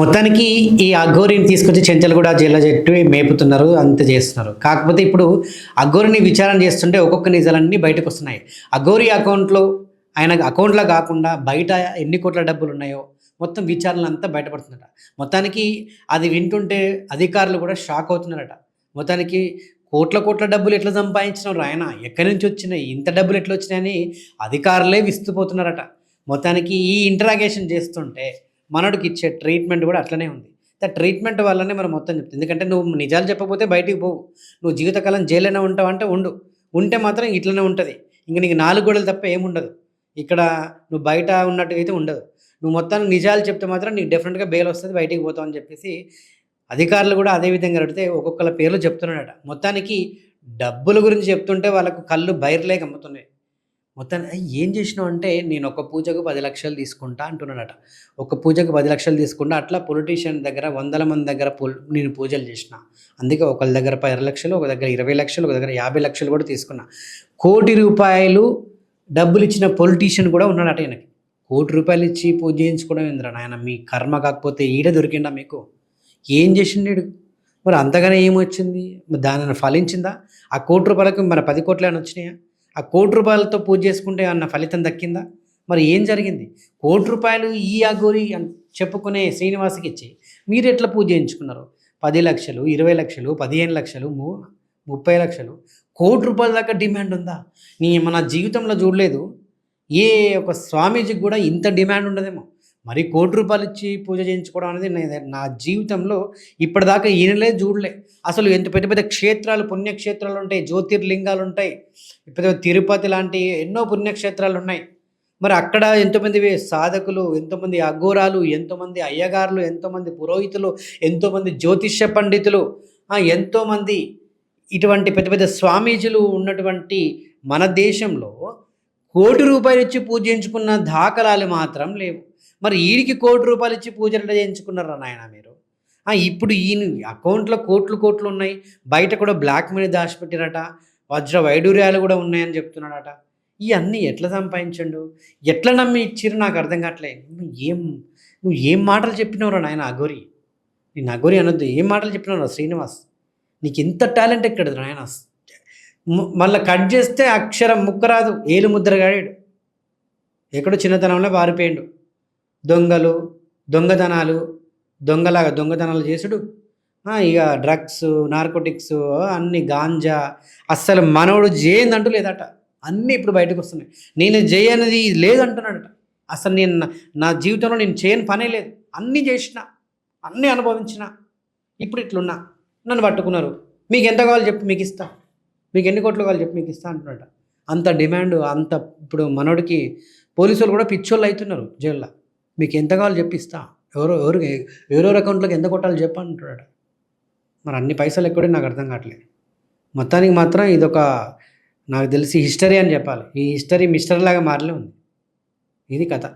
మొత్తానికి ఈ అఘోరిని తీసుకొచ్చి చెంచల్గూడ జైల్లో చెట్టు మేపుతున్నారు అంత చేస్తున్నారు. కాకపోతే ఇప్పుడు అఘోరిని విచారణ చేస్తుంటే ఒక్కొక్క నిజాలన్నీ బయటకు వస్తున్నాయి. అఘోరి అకౌంట్లో ఆయన అకౌంట్లో కాకుండా బయట ఎన్ని కోట్ల డబ్బులు ఉన్నాయో మొత్తం విచారణ అంతా బయటపడుతుందట. మొత్తానికి అది వింటుంటే అధికారులు కూడా షాక్ అవుతున్నారట. మొత్తానికి కోట్ల కోట్ల డబ్బులు ఎట్లా సంపాదించినారు ఆయన? ఎక్కడి నుంచి వచ్చినాయి? ఇంత డబ్బులు ఎట్లా వచ్చినాయని అధికారులే విస్తుపోతున్నారట. మొత్తానికి ఈ ఇంటరాగేషన్ చేస్తుంటే మనోడికి ఇచ్చే ట్రీట్మెంట్ కూడా అట్లనే ఉంది. దా ట్రీట్మెంట్ వల్లనే మనం మొత్తం చెప్తుంది ఎందుకంటే నువ్వు నిజాలు చెప్పకపోతే బయటికి పోవు. నువ్వు జీవితకాలం జైల్లోనే ఉంటావు అంటే ఉండు. ఉంటే మాత్రం ఇట్లనే ఉంటుంది. ఇంక నీకు నాలుగు గోడలు తప్ప ఏముండదు ఇక్కడ నువ్వు బయట ఉన్నట్టుగా అయితే ఉండదు. నువ్వు మొత్తానికి నిజాలు చెప్తే మాత్రం నీకు డెఫినెట్గా బెయిల్ వస్తుంది బయటికి పోతావు అని చెప్పేసి అధికారులు కూడా అదే విధంగా అడిగితే ఒక్కొక్కల పేర్లు చెప్తున్నాడట మొత్తానికి డబ్బుల గురించి చెప్తుంటే వాళ్ళకు కళ్ళు బయర్లేక అమ్ముతున్నాయి మొత్తాన్ని ఏం చేసినావు అంటే నేను ఒక పూజకు పది లక్షలు తీసుకుంటా అంటున్నాడట ఒక పూజకు పది లక్షలు తీసుకుంటా అట్లా పొలిటీషియన్ దగ్గర వందల మంది దగ్గర పూల్- నేను పూజలు చేసిన. అందుకే ఒకళ్ళ దగ్గర పది లక్షలు ఒక దగ్గర ఇరవై లక్షలు ఒక దగ్గర యాభై లక్షలు కూడా తీసుకున్నా. కోటి రూపాయలు డబ్బులు ఇచ్చిన పొలిటీషియన్ కూడా ఉన్నాడట ఈయనకి. కోటి రూపాయలు ఇచ్చి పూజ చేయించుకోవడం ఏంద్రా నాయన? మీ కర్మ కాకపోతే ఈడ దొరికిండా మీకు? ఏం చేసిండు మరి అంతగానే ఏమొచ్చింది? మరి దానిని ఫలించిందా? ఆ కోటి రూపాయలకు మన పది కోట్లు ఏమైనా వచ్చినాయా? ఆ కోటి రూపాయలతో పూజ చేసుకుంటే అన్న ఫలితం దక్కిందా? మరి ఏం జరిగింది? కోటి రూపాయలు ఈ అగోరి అని చెప్పుకునే శ్రీనివాసకి ఇచ్చి మీరు ఎట్లా పూజ చేయించుకున్నారు? పది లక్షలు ఇరవై లక్షలు పదిహేను లక్షలు ము ముప్పై లక్షలు. కోటి రూపాయల దాకా డిమాండ్ ఉందా? నీ మన జీవితంలో చూడలేదు. ఏ ఒక స్వామీజీకి కూడా ఇంత డిమాండ్ ఉండదేమో. మరి కోటి రూపాయలు ఇచ్చి పూజ చేయించుకోవడం అనేది నా జీవితంలో ఇప్పటిదాకా ఈయనలే చూడలే. అసలు ఎంత పెద్ద పెద్ద క్షేత్రాలు పుణ్యక్షేత్రాలు ఉంటాయి జ్యోతిర్లింగాలు ఉంటాయి పెద్ద తిరుపతి లాంటి ఎన్నో పుణ్యక్షేత్రాలు ఉన్నాయి. మరి అక్కడ ఎంతోమంది సాధకులు ఎంతోమంది అఘోరాలు ఎంతోమంది అయ్యగారులు ఎంతోమంది పురోహితులు ఎంతోమంది జ్యోతిష్య పండితులు ఎంతోమంది ఇటువంటి పెద్ద పెద్ద స్వామీజీలు ఉన్నటువంటి మన దేశంలో కోటి రూపాయలు ఇచ్చి పూజించుకున్న దాఖలాలు మాత్రం లేవు. మరి ఈడికి కోటి రూపాయలు ఇచ్చి పూజలు చేయించుకున్నారా నాయన మీరు? ఇప్పుడు ఈయన అకౌంట్లో కోట్లు కోట్లు ఉన్నాయి. బయట కూడా బ్లాక్ మనీ దాచిపెట్టినట వజ్ర వైడూర్యాలు కూడా ఉన్నాయని చెప్తున్నాడట. ఇవన్నీ ఎట్లా సంపాదించండు? ఎట్లా నమ్మి ఇచ్చిర్రు? నాకు అర్థం కావట్లే. నువ్వు ఏం నువ్వు ఏం మాటలు చెప్పినవరా నాయన అఘోరి? నీ అగోరి అనొద్దు. ఏం మాటలు చెప్పినవరా శ్రీనివాస్? నీకు ఇంత టాలెంట్ ఎక్కడ నాయన? మళ్ళీ కట్ చేస్తే అక్షరం ముక్కరాదు ఏలు ముద్ర గాడాడు. ఎక్కడో చిన్నతనంలో పారిపోయిండు. దొంగలు దొంగతనాలు దొంగలాగా దొంగతనాలు చేసుడు. ఇక డ్రగ్స్ నార్కోటిక్స్ అన్ని గాంజా అస్సలు మనోడు చేయందంటూ లేదట. అన్నీ ఇప్పుడు బయటకు వస్తున్నాయి. నేను చేయనది లేదంటున్నాడట. అసలు నేను నా- నా జీవితంలో నేను చేయని పనే లేదు. అన్నీ చేసిన అన్నీ అనుభవించిన ఇప్పుడు ఇట్లున్నా నన్ను పట్టుకున్నారు. మీకు ఎంత కావాలి చెప్పు మీకు ఇస్తా. మీకు ఎన్ని కోట్లు కావాలి చెప్పు మీకు ఇస్తా అంటున్నాడట. అంత డిమాండ్ అంత ఇప్పుడు మనోడికి పోలీసులు కూడా పిచ్చోళ్ళు అవుతున్నారు జైల్లో. మీకు ఎంత కావాలి చెప్పిస్తా. ఎవరో ఎవరు ఎవరెవరు అకౌంట్లోకి ఎంత కొట్టాలి చెప్పంటున్నాడు మరి అన్ని పైసలు ఎక్కడే నాకు అర్థం కావట్లేదు. మొత్తానికి మాత్రం ఇదొక నాకు తెలిసి హిస్టరీ అని చెప్పాలి. ఈ హిస్టరీ మిస్టర్ లాగా మారలే ఉంది. ఇది కథ.